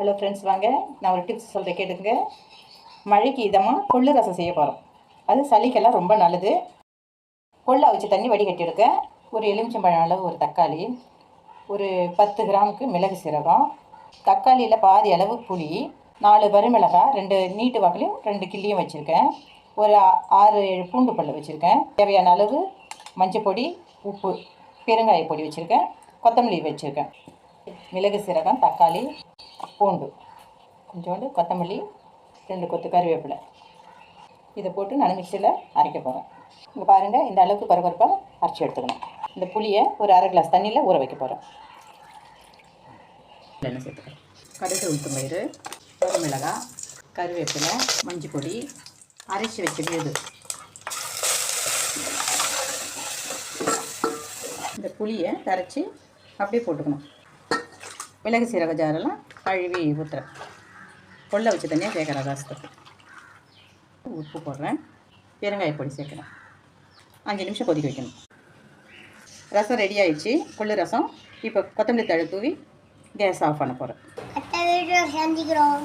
Hello friends வாங்க. நான் ஒரு டிப்ஸ் சொல்கிறேன் கேட்டுங்க மழைக்கு இதமாக கொள்ளு ரசம் செய்ய போகிறோம் அது சளிக்கெல்லாம் ரொம்ப நல்லது. கொள்ளை வச்சு தண்ணி வடிகட்டி எடுக்க ஒரு எலுமிச்சம்பழம் அளவு ஒரு தக்காளி ஒரு பத்து கிராமுக்கு மிளகு சீரகம் தக்காளியில் பாதி அளவு புளி நாலு வறுமிளகாய் ரெண்டு நீட்டு வாக்கிலையும் ரெண்டு கிள்ளியும் வச்சுருக்கேன். ஒரு ஆறு ஏழு பூண்டு பல்லு வச்சுருக்கேன். தேவையான அளவு மஞ்சள் பொடி உப்பு பெருங்காய பொடி வச்சுருக்கேன். கொத்தமல்லி வச்சுருக்கேன். மிளகு சீரகம் தக்காளி பூண்டு. கொஞ்சோண்டு கொத்தமல்லி ரெண்டு கொத்து கருவேப்பிலை. இதை போட்டு நான் மிக்சியில் அரைக்க போகிறேன் இங்கே பாருங்கள் இந்த அளவுக்கு பரபரப்பாக அரைச்சி எடுத்துக்கணும். இந்த புளியை ஒரு அரை கிளாஸ் தண்ணியில் ஊற வைக்க போகிறேன் எண்ணெய் சேர்த்துக்கிறேன். கடுகு உளுத்தம் பயிறு மிளகாய் கருவேப்பிலை மஞ்சள் பொடி அரைச்சி வச்ச விழுது இந்த புளியை கரைச்சி அப்படியே போட்டுக்கணும். மிளகு சீரக ஜாரெல்லாம் கழுவி ஊற்றுறேன் கொள்ளை வச்சு தனியாக சேர்க்குறேன் ரசத்துக்கு. உப்பு போடுறேன். பெருங்காய பொடி சேர்க்குறேன். அஞ்சு நிமிஷம் கொதிக்க வைக்கணும். ரசம் ரெடி ஆயிடுச்சு. கொள்ளு ரசம். இப்போ கொத்தமல்லி தழை தூவி கேஸ் ஆஃப் பண்ண போகிறேன் சந்திக்கிறோம்